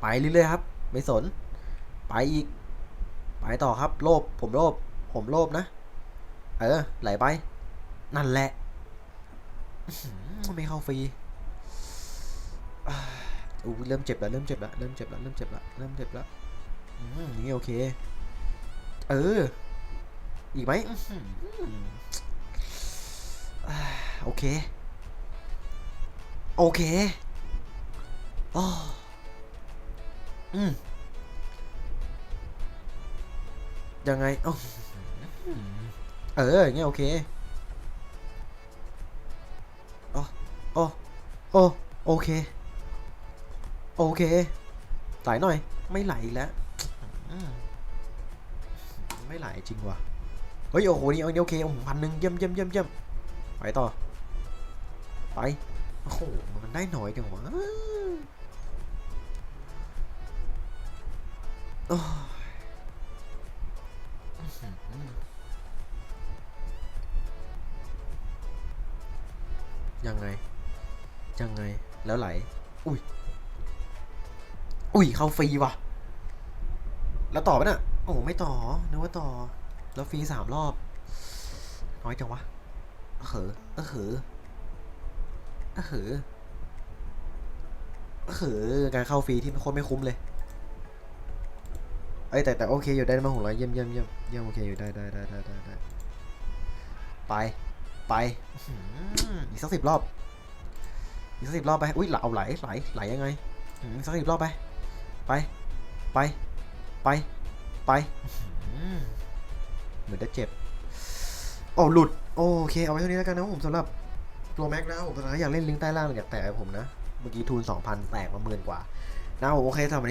ไปเรื่อยๆครับ ไม่สน ไปอีก ไปต่อครับ โลภผมโลภผมโลภนะ เออ ไหลไป นั่นแหละ ไม่เข้าฟรีอู้เริ่มเจ็บแล้ว เริ่มเจ็บแล้ว เริ่มเจ็บแล้ว เริ่มเจ็บแล้ว เริ่มเจ็บแล้วนี้โอเค เออ อีกไหม โอเค โอเคอ๋ออืมยังไงเอ้าเอออย่างเงี้ยโอเคโอ้โอ้โอ้โอเค โอเคไหลหน่อย ไม่ไหลอีกแล้วไม่ไหลจริงว่ะเฮ้ยโอ้โหนี่เอานี่โอเคโอ้โหพันหนึ่งเยี่ยมเยี่ยมเยี่ยมเยี่ยมไปต่อ ไป โอ้โห มันได้น้อยจังวะยังไง ยังไง แล้วไหล อุ้ย อุ้ย เข้าฟรีว่ะ แล้วต่อปะน่ะ โอ้ไม่ต่อ นึกว่าต่อ แล้วฟรีสามรอบ น้อยจังวะ เออเออ อเหอะเอหอะเอการเข้าฟรีที่โคตรไม่คุ้มเลยเอ้ยแต่แต่โอเคอยู่ได้มาหกร้อยเยี่ยมเยี่ยมเยี่ยมเยี่ยมโอเคอยู่ได้ได้ได้ได้ได้ได้ไปไปอีกสักสิบรอบอีกสักสิบรอบไปอุ้ยไหลเอาไหลไหลไหลยังไงอีกสักสิบรอบไป ไปไปไปไปเหมือนจะเจ็บโอ้หลุดโอเคเอาไว้เท่านี้แล้วกันนะผมสำหรับ ตัวแม็กนะผมตอนนั้นอยากเล่นลิงก์ใต้ล่างอยากแตะผมนะ เมื่อกี้ทุน2,000 แตกมาหมื่นกว่า นะผมโอเคสำหรับวันนี้